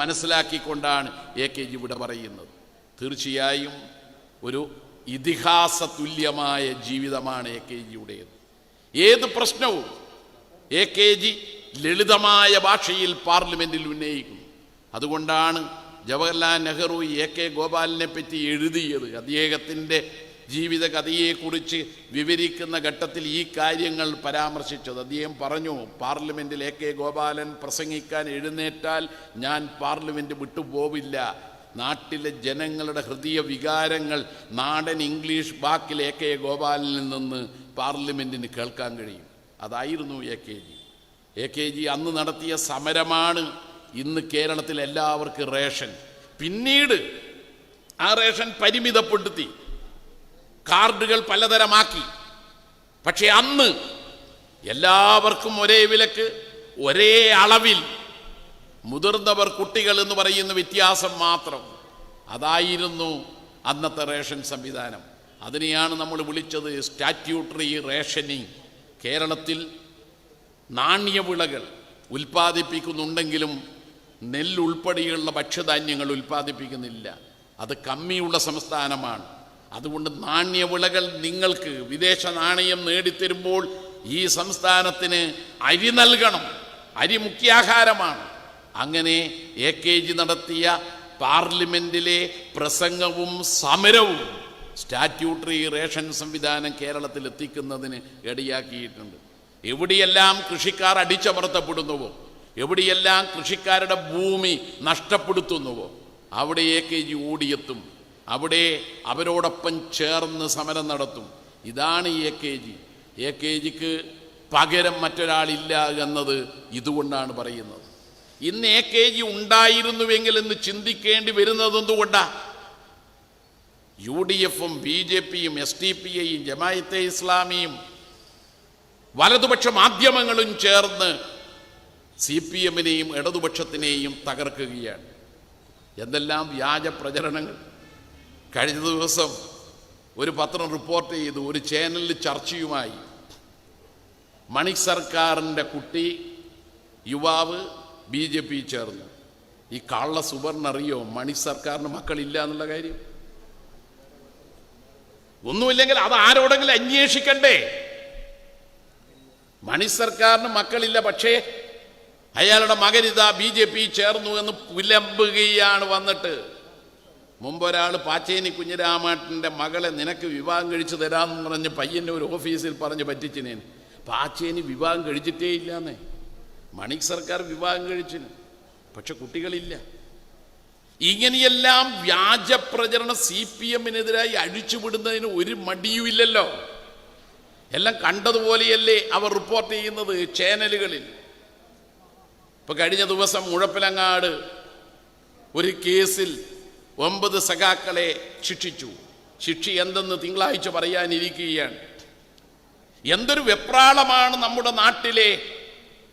മനസ്സിലാക്കിക്കൊണ്ടാണ് A K G ഇവിടെ പറയുന്നത്. തീർച്ചയായും ഒരു ഇതിഹാസ തുല്യമായ ജീവിതമാണ് എ കെ ജിയുടേത്. ഏത് പ്രശ്നവും എ കെ ജി ലളിതമായ ഭാഷയിൽ പാർലമെന്റിൽ ഉന്നയിക്കുന്നു. അതുകൊണ്ടാണ് ജവഹർലാൽ നെഹ്റു എ കെ ഗോപാലിനെ പറ്റി എഴുതിയത്. അദ്ദേഹത്തിന്റെ ജീവിത കഥയെക്കുറിച്ച് വിവരിക്കുന്ന ഘട്ടത്തിൽ ഈ കാര്യങ്ങൾ പരാമർശിച്ചത്. അദ്ദേഹം പറഞ്ഞു പാർലമെന്റിൽ എ കെ ഗോപാലൻ പ്രസംഗിക്കാൻ എഴുന്നേറ്റാൽ ഞാൻ പാർലമെന്റ് വിട്ടുപോവില്ല. നാട്ടിലെ ജനങ്ങളുടെ ഹൃദയ വികാരങ്ങൾ നാടൻ ഇംഗ്ലീഷ് വാക്കിൽ എ കെ ഗോപാലനിൽ നിന്ന് പാർലമെന്റിന് കേൾക്കാൻ കഴിയും. അതായിരുന്നു A K G. A K G അന്ന് നടത്തിയ സമരമാണ് ഇന്ന് കേരളത്തിൽ എല്ലാവർക്കും റേഷൻ. പിന്നീട് ആ റേഷൻ പരിമിതപ്പെടുത്തി. കാർഡുകൾ പലതരമാക്കി. പക്ഷെ അന്ന് എല്ലാവർക്കും ഒരേ വിലക്ക് ഒരേ അളവിൽ മുതിർന്നവർ കുട്ടികൾ എന്ന് പറയുന്ന വ്യത്യാസം മാത്രം. അതായിരുന്നു അന്നത്തെ റേഷൻ സംവിധാനം. അതിനെയാണ് നമ്മൾ വിളിച്ചത് സ്റ്റാറ്റ്യൂട്ടറി റേഷനിങ്. കേരളത്തിൽ നാണ്യവിളകൾ ഉൽപ്പാദിപ്പിക്കുന്നുണ്ടെങ്കിലും നെല്ലുൾപ്പെടെയുള്ള ഭക്ഷ്യധാന്യങ്ങൾ ഉൽപ്പാദിപ്പിക്കുന്നില്ല. അത് കമ്മിയുള്ള സംസ്ഥാനമാണ്. അതുകൊണ്ട് നാണ്യവിളകൾ നിങ്ങൾക്ക് വിദേശ നാണയം നേടിത്തരുമ്പോൾ ഈ സംസ്ഥാനത്തിന് അരി നൽകണം. അരി മുഖ്യാഹാരമാണ്. അങ്ങനെ എ കെ ജി നടത്തിയ പാർലമെന്റിലെ പ്രസംഗവും സമരവും സ്റ്റാറ്റ്യൂട്ടറി റേഷൻ സംവിധാനം കേരളത്തിൽ എത്തിക്കുന്നതിന് ഇടയാക്കിയിട്ടുണ്ട്. എവിടെയെല്ലാം കൃഷിക്കാർ അടിച്ചമർത്തപ്പെടുന്നുവോ എവിടെയെല്ലാം കൃഷിക്കാരുടെ ഭൂമി നഷ്ടപ്പെടുത്തുന്നുവോ അവിടെ എ കെ ജി ഓടിയെത്തും. അവിടെ അവരോടൊപ്പം ചേർന്ന് സമരം നടത്തും. ഇതാണ് A K G A K ജിക്ക് പകരം മറ്റൊരാളില്ല എന്നത് ഇതുകൊണ്ടാണ് പറയുന്നത്. ഇന്ന് എ കെ ജി ഉണ്ടായിരുന്നുവെങ്കിൽ എന്ന് ചിന്തിക്കേണ്ടി വരുന്നത് എന്തുകൊണ്ടാ? യു ഡി എഫും ബി ജെ പിയും എസ് ടി പി ഐയും ജമായത്തെ ഇസ്ലാമിയും വലതുപക്ഷ മാധ്യമങ്ങളും ചേർന്ന് സി പി എമ്മിനെയും ഇടതുപക്ഷത്തിനെയും തകർക്കുകയാണ്. എന്തെല്ലാം വ്യാജ പ്രചരണങ്ങൾ? കഴിഞ്ഞ ദിവസം ഒരു പത്രം റിപ്പോർട്ട് ചെയ്തു. ഒരു ചാനലിൽ ചർച്ചയുമായി. മണി സർക്കാരിന്റെ കുട്ടി യുവാവ് ബി ജെ പി ചേർന്നു. ഈ കള്ള സുവർണ അറിയോ? മണി സർക്കാരിന് മക്കളില്ല എന്നുള്ള കാര്യം. ഒന്നുമില്ലെങ്കിൽ അത് ആരോടെങ്കിലും അന്വേഷിക്കണ്ടേ? മണി സർക്കാരിന് മക്കളില്ല പക്ഷേ അയാളുടെ മകനിതാ ബി ജെ പി ചേർന്നു എന്ന് പുലമ്പുകയാണ് വന്നിട്ട്. മുമ്പ് ഒരാൾ പാച്ചേനി കുഞ്ഞിരാമാട്ടിന്റെ മകളെ നിനക്ക് വിവാഹം കഴിച്ചു തരാമെന്ന് പറഞ്ഞ് പയ്യന്റെ ഒരു ഓഫീസിൽ പറഞ്ഞ് പറ്റിച്ചിനേൻ പാച്ചേനി വിവാഹം കഴിച്ചിട്ടേ ഇല്ലാന്നേ മണിക് സർക്കാർ വിവാഹം കഴിച്ചിന്. പക്ഷെ കുട്ടികളില്ല. ഇങ്ങനെയെല്ലാം വ്യാജ പ്രചരണം സി പി എമ്മിനെതിരായി അഴിച്ചുവിടുന്നതിന് ഒരു മടിയുമില്ലല്ലോ. എല്ലാം കണ്ടതുപോലെയല്ലേ അവർ റിപ്പോർട്ട് ചെയ്യുന്നത് ചാനലുകളിൽ. ഇപ്പൊ കഴിഞ്ഞ ദിവസം മുഴപ്പിലങ്ങാട് ഒരു കേസിൽ ഒമ്പത് സഖാക്കളെ ശിക്ഷിച്ചു. ശിക്ഷ എന്തെന്ന് തിങ്കളാഴ്ച പറയാനിരിക്കുകയാണ്. എന്തൊരു വെപ്രാളമാണ് നമ്മുടെ നാട്ടിലെ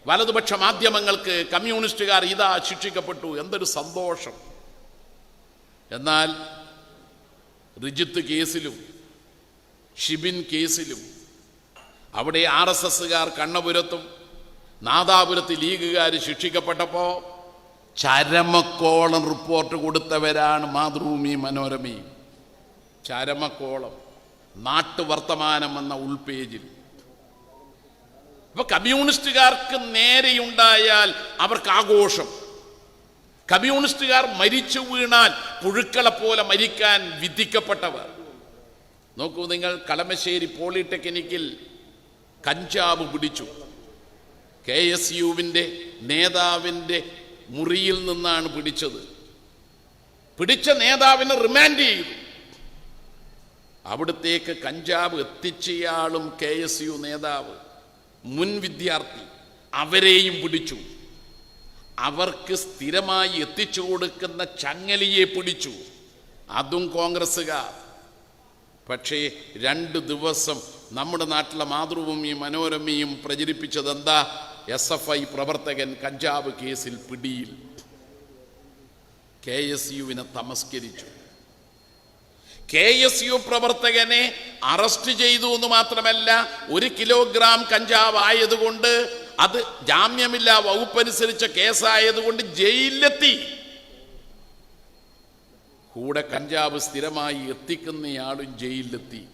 വലതുപക്ഷ മാധ്യമങ്ങൾക്ക് കമ്മ്യൂണിസ്റ്റുകാർ ഇതാ ശിക്ഷിക്കപ്പെട്ടു. എന്തൊരു സന്തോഷം. എന്നാൽ റിജിത്ത് കേസിലും ഷിബിൻ കേസിലും അവിടെ ആർ എസ് എസ്സുകാർ കണ്ണപുരത്തും നാദാപുരത്ത് ലീഗുകാർ ശിക്ഷിക്കപ്പെട്ടപ്പോൾ ചരമക്കോളം റിപ്പോർട്ട് കൊടുത്തവരാണ് മാതൃഭൂമി മനോരമയും ചരമക്കോളം. നാട്ടുവർത്തമാനം എന്ന ഉൾപേജിൽ. അപ്പൊ കമ്മ്യൂണിസ്റ്റുകാർക്ക് നേരെയുണ്ടായാൽ അവർക്ക് ആഘോഷം. കമ്മ്യൂണിസ്റ്റുകാർ മരിച്ചു വീണാൽ പുഴുക്കളെ പോലെ മരിക്കാൻ വിധിക്കപ്പെട്ടവർ. നോക്കൂ നിങ്ങൾ കളമശ്ശേരി പോളിടെക്നിക്കിൽ കഞ്ചാവ് പിടിച്ചു. കെ എസ് യുവിന്റെ നേതാവിന്റെ മുറിയിൽ നിന്നാണ് പിടിച്ചത്. പിടിച്ച നേതാവിനെ റിമാൻഡ് ചെയ്തു. അവിടത്തേക്ക് കഞ്ചാവ് എത്തിച്ചയാളും കെ എസ് യു നേതാവ് മുൻ വിദ്യാർത്ഥി അവരെയും പിടിച്ചു. അവർക്ക് സ്ഥിരമായി എത്തിച്ചു കൊടുക്കുന്ന ചങ്ങലിയെ പിടിച്ചു. അതും കോൺഗ്രസ്സുകാർ. പക്ഷേ രണ്ട് ദിവസം നമ്മുടെ നാട്ടിലെ മാതൃഭൂമിയും മനോരമയും പ്രചരിപ്പിച്ചത് എന്താ എസ് എഫ് ഐ പ്രവർത്തകൻ കഞ്ചാവ് കേസിൽ പിടിയിൽ കെ എസ് യുവിനെ തമസ്കരിച്ചു. കെ എസ് യു പ്രവർത്തകനെ അറസ്റ്റ് ചെയ്തു എന്ന് മാത്രമല്ല ഒരു കിലോഗ്രാം കഞ്ചാവ് ആയതുകൊണ്ട് അത് ജാമ്യമില്ല വകുപ്പനുസരിച്ച കേസായതുകൊണ്ട് ജയിലിലെത്തി. കൂടെ കഞ്ചാവ് സ്ഥിരമായി എത്തിക്കുന്നയാളും ജയിലിലെത്തി.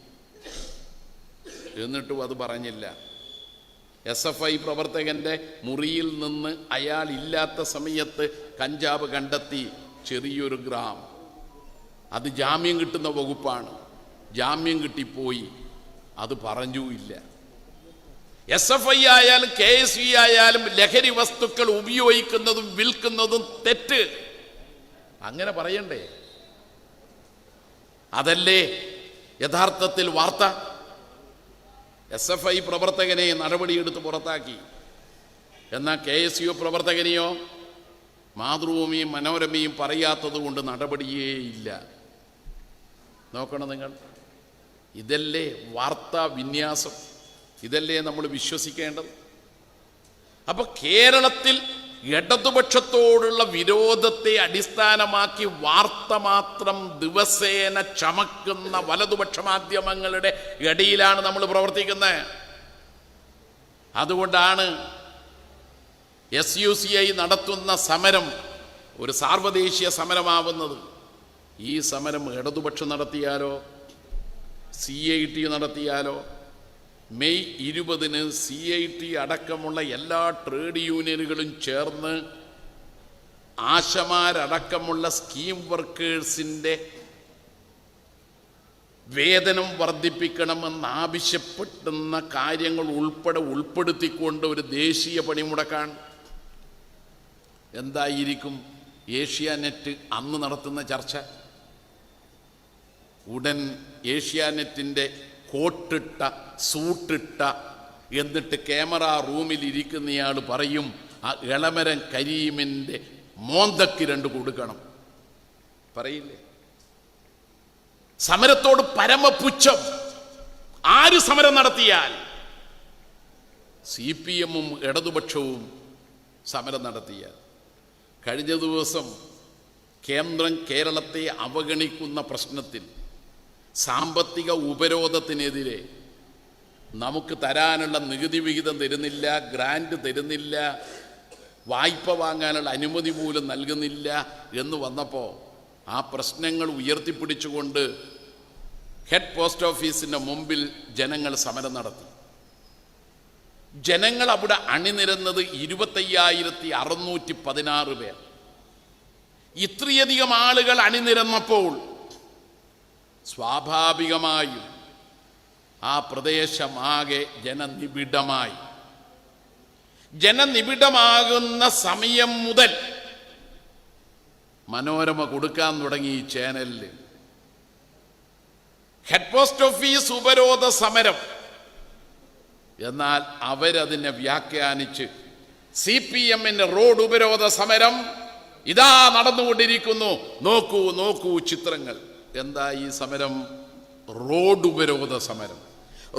എന്നിട്ടും അത് പറഞ്ഞില്ല. എസ് എഫ് ഐ പ്രവർത്തകന്റെ മുറിയിൽ നിന്ന് അയാൾ ഇല്ലാത്ത സമയത്ത് കഞ്ചാവ് കണ്ടെത്തി ചെറിയൊരു ഗ്രാം. അത് ജാമ്യം കിട്ടുന്ന വകുപ്പാണ്. ജാമ്യം കിട്ടിപ്പോയി. അത് പറഞ്ഞുമില്ല. എസ് എഫ് ഐ ആയാലും കെ എസ് വി ആയാലും ലഹരി വസ്തുക്കൾ ഉപയോഗിക്കുന്നതും വിൽക്കുന്നതും തെറ്റ്. അങ്ങനെ പറയണ്ടേ? അതല്ലേ യഥാർത്ഥത്തിൽ വാർത്ത? എസ് എഫ് ഐ പ്രവർത്തകനെ നടപടിയെടുത്ത് പുറത്താക്കി. എന്നാൽ കെ എസ് യു പ്രവർത്തകനെയോ മാതൃഭൂമിയും മനോരമയും പറയാത്തത് കൊണ്ട് നടപടിയേയില്ല നോക്കണം നിങ്ങൾ. ഇതല്ലേ വാർത്താ വിന്യാസം. ഇതല്ലേ നമ്മൾ വിശ്വസിക്കേണ്ടത്. അപ്പോൾ കേരളത്തിൽ ഇടതുപക്ഷത്തോടുള്ള വിരോധത്തെ അടിസ്ഥാനമാക്കി വാർത്ത മാത്രം ദിവസേന ചമക്കുന്ന വലതുപക്ഷ മാധ്യമങ്ങളുടെ ഇടയിലാണ് നമ്മൾ പ്രവർത്തിക്കുന്നത്. അതുകൊണ്ടാണ് എസ് യു സി ഐ നടത്തുന്ന സമരം ഒരു സാർവദേശീയ സമരമാവുന്നത്. ഈ സമരം ഇടതുപക്ഷം നടത്തിയാലോ സി ഐ ടി നടത്തിയാലോ മെയ് ഇരുപതിന് സി ഐ ടി അടക്കമുള്ള എല്ലാ ട്രേഡ് യൂണിയനുകളും ചേർന്ന് ആശമാരടക്കമുള്ള സ്കീം വർക്കേഴ്സിന്റെ വേതനം വർദ്ധിപ്പിക്കണമെന്ന് ആവശ്യപ്പെടുന്ന കാര്യങ്ങൾ ഉൾപ്പെടെ ഉൾപ്പെടുത്തിക്കൊണ്ട് ഒരു ദേശീയ പണിമുടക്കാണ്. എന്തായിരിക്കും ഏഷ്യാനെറ്റ് അന്ന് നടത്തുന്ന ചർച്ച? ഉടൻ ഏഷ്യാനെറ്റിന്റെ കോട്ടിട്ട സൂട്ടിട്ട എന്നിട്ട് ക്യാമറ റൂമിൽ ഇരിക്കുന്നയാൾ പറയും ആ ഇളമരൻ കരീമിന്റെ മോന്തക്ക് രണ്ട് കൊടുക്കണം. പറയില്ലേ? സമരത്തോട് പരമപുച്ഛം. ആര് സമരം നടത്തിയാൽ? സി പി എമ്മും ഇടതുപക്ഷവും സമരം നടത്തിയാൽ. കഴിഞ്ഞ ദിവസം കേന്ദ്രം കേരളത്തെ അവഗണിക്കുന്ന പ്രശ്നത്തിൽ സാമ്പത്തിക ഉപരോധത്തിനെതിരെ നമുക്ക് തരാനുള്ള നികുതി വിഹിതം തരുന്നില്ല ഗ്രാൻഡ് തരുന്നില്ല വായ്പ വാങ്ങാനുള്ള അനുമതി പോലും നൽകുന്നില്ല എന്ന് വന്നപ്പോൾ ആ പ്രശ്നങ്ങൾ ഉയർത്തിപ്പിടിച്ചുകൊണ്ട് ഹെഡ് പോസ്റ്റ് ഓഫീസിന്റെ മുമ്പിൽ ജനങ്ങൾ സമരം നടത്തി. ജനങ്ങൾ അവിടെ അണിനിരന്നത് ഇരുപത്തയ്യായിരത്തി അറുന്നൂറ്റി പതിനാറ് പേർ. ഇത്രയധികം ആളുകൾ അണിനിരന്നപ്പോൾ സ്വാഭാവികമായും ആ പ്രദേശമാകെ ജനനിബിഡമായി. ജനനിബിഡമാകുന്ന സമയം മുതൽ മനോരമ കൊടുക്കാൻ തുടങ്ങി ഈ ചാനലിൽ ഹെഡ് പോസ്റ്റ് ഓഫീസ് ഉപരോധ സമരം. എന്നാൽ അവരതിനെ വ്യാഖ്യാനിച്ച് സി പി എമ്മിന്റെ റോഡ് ഉപരോധ സമരം ഇതാ നടന്നുകൊണ്ടിരിക്കുന്നു. നോക്കൂ നോക്കൂ ചിത്രങ്ങൾ. എന്താ ഈ സമരം? റോഡ് ഉപരോധ സമരം.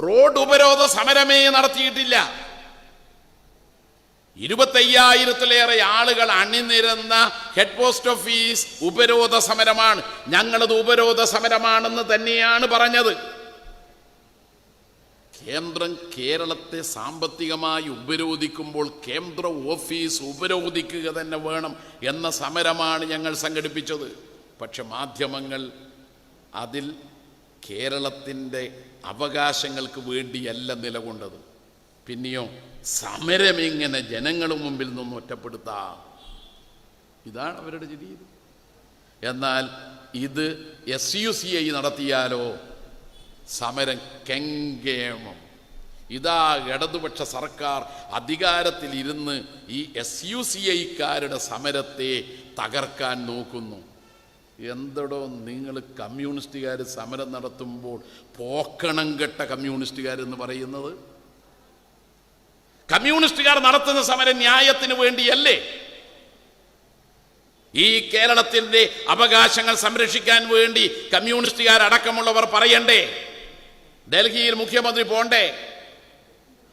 റോഡ് ഉപരോധ സമരമേ നടത്തിയിട്ടില്ല. ഇരുപത്തയ്യായിരത്തിലേറെ ആളുകൾ അണിനിരന്ന ഹെഡ് പോസ്റ്റ് ഓഫീസ് ഉപരോധ സമരമാണ്. ഞങ്ങളത് ഉപരോധ സമരമാണെന്ന് തന്നെയാണ് പറഞ്ഞത്. കേന്ദ്രം കേരളത്തെ സാമ്പത്തികമായി ഉപരോധിക്കുമ്പോൾ കേന്ദ്ര ഓഫീസ് ഉപരോധിക്കുക തന്നെ വേണം എന്ന സമരമാണ് ഞങ്ങൾ സംഘടിപ്പിച്ചത്. പക്ഷെ മാധ്യമങ്ങൾ അതിൽ കേരളത്തിന്റെ അവകാശങ്ങൾക്ക് വേണ്ടിയല്ല നിലകൊണ്ടത്. പിന്നെയോ സമരം ഇങ്ങനെ ജനങ്ങളുടെ മുമ്പിൽ നിന്ന് ഒറ്റപ്പെടുത്താം. ഇതാണ് അവരുടെ രീതി. എന്നാൽ ഇത് എസ് യു സി ഐ നടത്തിയാലോ? സമരം കെങ്കേമം. ഇതാ ഇടതുപക്ഷ സർക്കാർ അധികാരത്തിലിരുന്ന് ഈ എസ് യു സി ഐക്കാരുടെ സമരത്തെ തകർക്കാൻ നോക്കുന്നു. എന്തടോ നിങ്ങൾ കമ്മ്യൂണിസ്റ്റുകാർ സമരം നടത്തുമ്പോൾ പോക്കണം കെട്ട കമ്മ്യൂണിസ്റ്റുകാരെന്ന് പറയുന്നത്? കമ്മ്യൂണിസ്റ്റുകാർ നടത്തുന്ന സമരം ന്യായത്തിന് വേണ്ടിയല്ലേ? ഈ കേരളത്തിന്റെ അവകാശങ്ങൾ സംരക്ഷിക്കാൻ വേണ്ടി കമ്മ്യൂണിസ്റ്റുകാർ അടക്കമുള്ളവർ പറയണ്ടേ? ഡൽഹിയിൽ മുഖ്യമന്ത്രി പോണ്ടേ?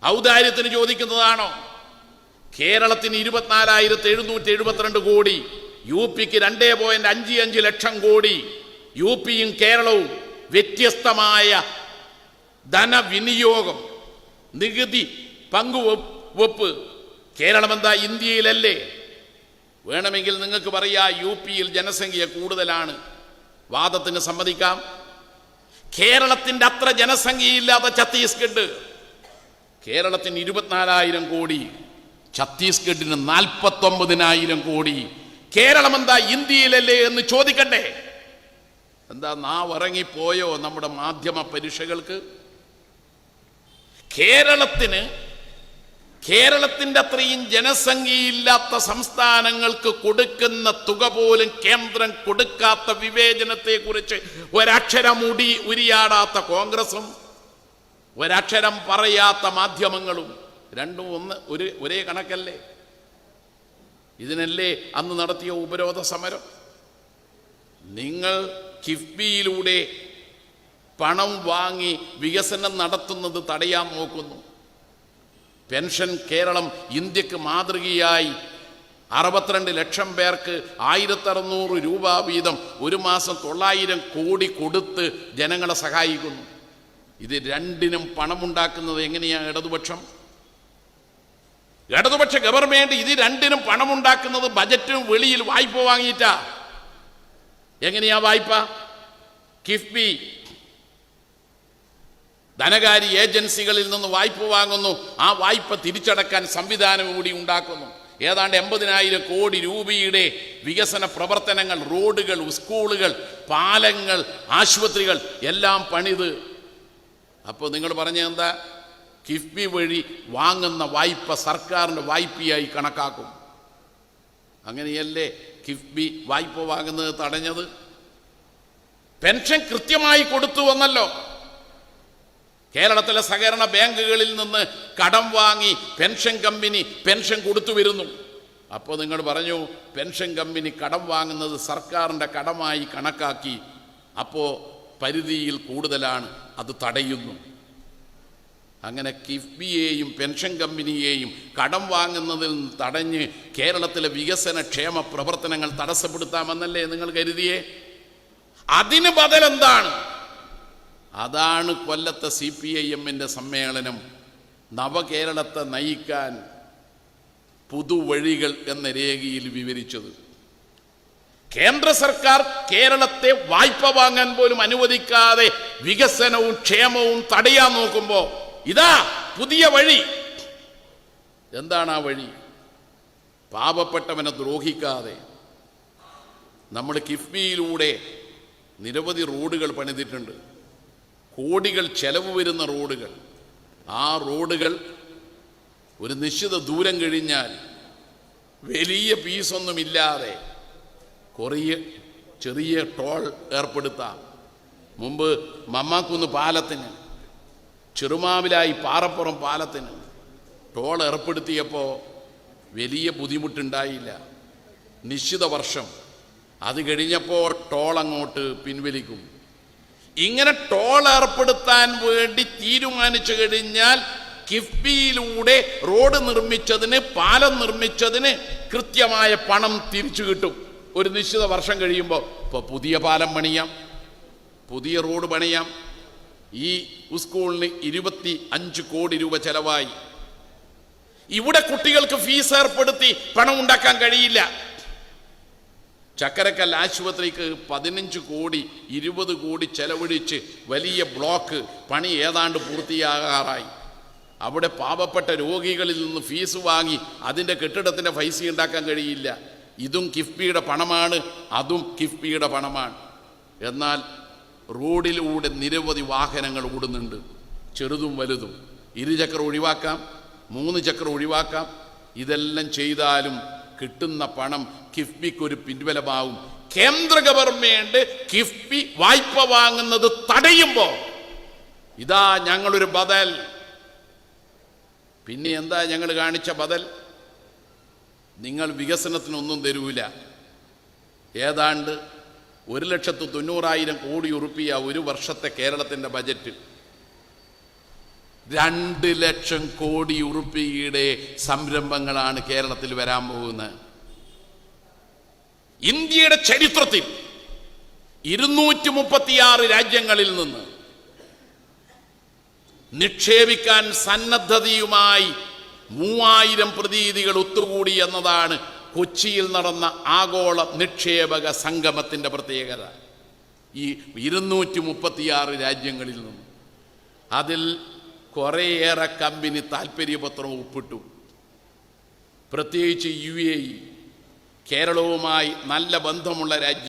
ഔദാര്യത്തിന് ചോദിക്കുന്നതാണോ? കേരളത്തിന് ഇരുപത്തിനാലായിരത്തി എഴുന്നൂറ്റി എഴുപത്തിരണ്ട് കോടി യു പിക്ക് രണ്ടേ പോയിന്റ് അഞ്ച് അഞ്ച് ലക്ഷം കോടി. യു പിയും കേരളവും വ്യത്യസ്തമായ ധനവിനിയോഗം നികുതി പങ്കുവെപ്പ്. കേരളം എന്താ ഇന്ത്യയിലല്ലേ? വേണമെങ്കിൽ നിങ്ങൾക്ക് പറയാ യു പിയിൽ ജനസംഖ്യ കൂടുതലാണ്. വാദത്തിന് സമ്മതിക്കാം. കേരളത്തിന്റെ അത്ര ജനസംഖ്യയില്ലാത്ത ഛത്തീസ്ഗഡ്. കേരളത്തിന് ഇരുപത്തിനാലായിരം കോടി. ഛത്തീസ്ഗഡിന് നാൽപ്പത്തൊമ്പതിനായിരം കോടി. കേരളം എന്താ ഇന്ത്യയിലല്ലേ എന്ന് ചോദിക്കണ്ടേ? എന്താ നാവിറങ്ങിപ്പോയോ നമ്മുടെ മാധ്യമ പരീക്ഷകൾക്ക്? കേരളത്തിന് കേരളത്തിന്റെ അത്രയും ജനസംഖ്യയില്ലാത്ത സംസ്ഥാനങ്ങൾക്ക് കൊടുക്കുന്ന തുക പോലും കേന്ദ്രം കൊടുക്കാത്ത വിവേചനത്തെക്കുറിച്ച് ഒരക്ഷരം ഉടി ഉരിയാടാത്ത കോൺഗ്രസും ഒരക്ഷരം പറയാത്ത മാധ്യമങ്ങളും രണ്ടും ഒന്ന് ഒരു ഒരേ കണക്കല്ലേ? ഇതിനല്ലേ അന്ന് നടത്തിയ ഉപരോധ സമരം? നിങ്ങൾ കിഫ്ബിയിലൂടെ പണം വാങ്ങി വികസനം നടത്തുന്നത് തടയാൻ നോക്കുന്നു. പെൻഷൻ കേരളം ഇന്ത്യയ്ക്ക് മാതൃകയായി അറുപത്തിരണ്ട് ലക്ഷം പേർക്ക് ആയിരത്തി അറുന്നൂറ് രൂപ വീതം ഒരു മാസം തൊള്ളായിരം കോടി കൊടുത്ത് ജനങ്ങളെ സഹായിക്കുന്നു. ഇത് രണ്ടിനും പണമുണ്ടാക്കുന്നത് എങ്ങനെയാണ് ഇടതുപക്ഷം? ഇടതുപക്ഷ ഗവൺമെന്റ് ഇത് രണ്ടിനും പണമുണ്ടാക്കുന്നത് ബജറ്റും വെളിയിൽ വായ്പ വാങ്ങിയിട്ടാ. എങ്ങനെയാ വായ്പ? കിഫ്ബി ധനകാര്യ ഏജൻസികളിൽ നിന്ന് വായ്പ വാങ്ങുന്നു. ആ വായ്പ തിരിച്ചടക്കാൻ സംവിധാനം കൂടി ഉണ്ടാക്കുന്നു. ഏതാണ്ട് എൺപതിനായിരം കോടി രൂപയുടെ വികസന പ്രവർത്തനങ്ങൾ റോഡുകൾ സ്കൂളുകൾ പാലങ്ങൾ ആശുപത്രികൾ എല്ലാം പണിത്. അപ്പോൾ നിങ്ങൾ പറഞ്ഞ എന്താ? കിഫ്ബി വഴി വാങ്ങുന്ന വായ്പ സർക്കാരിന്റെ വായ്പയായി കണക്കാക്കും. അങ്ങനെയല്ലേ കിഫ്ബി വായ്പ വാങ്ങുന്നത് തടഞ്ഞത്? പെൻഷൻ കൃത്യമായി കൊടുത്തു വന്നല്ലോ കേരളത്തിലെ സഹകരണ ബാങ്കുകളിൽ നിന്ന് കടം വാങ്ങി പെൻഷൻ കമ്പനി പെൻഷൻ കൊടുത്തു വരുന്നു. അപ്പോൾ നിങ്ങൾ പറഞ്ഞു പെൻഷൻ കമ്പനി കടം വാങ്ങുന്നത് സർക്കാരിന്റെ കടമായി കണക്കാക്കി അപ്പോൾ പരിധിയിൽ കൂടുതലാണ് അത് തടയുന്നു. അങ്ങനെ കിഫ്ബിയെയും പെൻഷൻ കമ്പനിയെയും കടം വാങ്ങുന്നതിൽ നിന്ന് തടഞ്ഞ് കേരളത്തിലെ വികസന ക്ഷേമ പ്രവർത്തനങ്ങൾ തടസ്സപ്പെടുത്താമെന്നല്ലേ നിങ്ങൾ കരുതിയേ? അതിന് ബദലെന്താണ്? അതാണ് കൊല്ലത്തെ സി പി ഐ എമ്മിന്റെ സമ്മേളനം. നവകേരളത്തെ നയിക്കാൻ പുതുവഴികൾ എന്ന രേഖയിൽ വിവരിച്ചത്. കേന്ദ്ര സർക്കാർ കേരളത്തെ വായ്പ വാങ്ങാൻ പോലും അനുവദിക്കാതെ വികസനവും ക്ഷേമവും തടയാൻ നോക്കുമ്പോൾ ഇതാ പുതിയ വഴി. എന്താണ് ആ വഴി? പാപപ്പെട്ടവനെ ദ്രോഹിക്കാതെ നമ്മൾ കിഫ്ബിയിലൂടെ നിരവധി റോഡുകൾ പണിതിട്ടുണ്ട്. കോടികൾ ചെലവ് വരുന്ന റോഡുകൾ. ആ റോഡുകൾ ഒരു നിശ്ചിത ദൂരം കഴിഞ്ഞാൽ വലിയ ഫീസൊന്നുമില്ലാതെ കുറേ ചെറിയ ടോൾ ഏർപ്പെടുത്താം. മുമ്പ് മമ്മാക്കുന്ന് പാലത്തിന് ചെറുമാവിലായി പാറപ്പുറം പാലത്തിന് ടോൾ ഏർപ്പെടുത്തിയപ്പോൾ വലിയ ബുദ്ധിമുട്ടുണ്ടായില്ല. നിശ്ചിത വർഷം. അത് കഴിഞ്ഞപ്പോൾ ടോൾ അങ്ങോട്ട് പിൻവലിക്കും. ഇങ്ങനെ ടോൾ ഏർപ്പെടുത്താൻ വേണ്ടി തീരുമാനിച്ചു കഴിഞ്ഞാൽ കിഫ്ബിയിലൂടെ റോഡ് നിർമ്മിച്ചതിന് പാലം നിർമ്മിച്ചതിന് കൃത്യമായ പണം തിരിച്ചു കിട്ടും. ഒരു നിശ്ചിത വർഷം കഴിയുമ്പോൾ ഇപ്പോൾ പുതിയ പാലം പണിയാം. പുതിയ റോഡ് പണിയാം. ഈ സ്കൂളിന് ഇരുപത്തി അഞ്ച് കോടി രൂപ ചെലവായി. ഇവിടെ കുട്ടികൾക്ക് ഫീസ് ഏർപ്പെടുത്തി പണം ഉണ്ടാക്കാൻ കഴിയില്ല. ചക്കരക്കൽ ആശുപത്രിക്ക് പതിനഞ്ച് കോടി ഇരുപത് കോടി ചെലവഴിച്ച് വലിയ ബ്ലോക്ക് പണി ഏതാണ്ട് പൂർത്തിയാകാറായി. അവിടെ പാവപ്പെട്ട രോഗികളിൽ നിന്ന് ഫീസ് വാങ്ങി അതിന്റെ കെട്ടിടത്തിന്റെ പൈസ ഉണ്ടാക്കാൻ കഴിയില്ല. ഇതും കിഫ്ബിയുടെ പണമാണ് അതും കിഫ്ബിയുടെ പണമാണ്. എന്നാൽ റോഡിലൂടെ നിരവധി വാഹനങ്ങൾ ഓടുന്നുണ്ട്. ചെറുതും വലുതും. ഇരുചക്രം ഒഴിവാക്കാം മൂന്ന് ചക്രം ഒഴിവാക്കാം. ഇതെല്ലാം ചെയ്താലും കിട്ടുന്ന പണം കിഫ്ബിക്കൊരു പിൻബലമാവും. കേന്ദ്ര ഗവൺമെന്റ് കിഫ്ബി വായ്പ വാങ്ങുന്നത് തടയുമ്പോൾ ഇതാ ഞങ്ങളൊരു ബദൽ. പിന്നെ എന്താ ഞങ്ങൾ കാണിച്ച ബദൽ? നിങ്ങൾ വികസനത്തിനൊന്നും തരൂല. ഏതാണ്ട് ഒരു ലക്ഷത്തി തൊണ്ണൂറായിരം കോടി ഉറുപ്പിയ ഒരു വർഷത്തെ കേരളത്തിന്റെ ബജറ്റ്. രണ്ട് ലക്ഷം കോടി ഉറുപ്പിയുടെ സംരംഭങ്ങളാണ് കേരളത്തിൽ വരാൻ പോകുന്നത്. ഇന്ത്യയുടെ ചരിത്രത്തിൽ ഇരുന്നൂറ്റി മുപ്പത്തിയാറ് രാജ്യങ്ങളിൽ നിന്ന് നിക്ഷേപിക്കാൻ സന്നദ്ധതയുമായി മൂവായിരം പ്രതീതികൾ ഒത്തുകൂടി എന്നതാണ് കൊച്ചിയിൽ നടന്ന ആഗോള നിക്ഷേപക സംഗമത്തിന്റെ പ്രത്യേകത. ഈ ഇരുന്നൂറ്റി മുപ്പത്തിയാറ് രാജ്യങ്ങളിൽ നിന്നും അതിൽ കുറേയേറെ കമ്പനി താല്പര്യപത്രം ഒപ്പിട്ടു. പ്രത്യേകിച്ച് യു എ കേരളവുമായി നല്ല ബന്ധമുള്ള രാജ്യം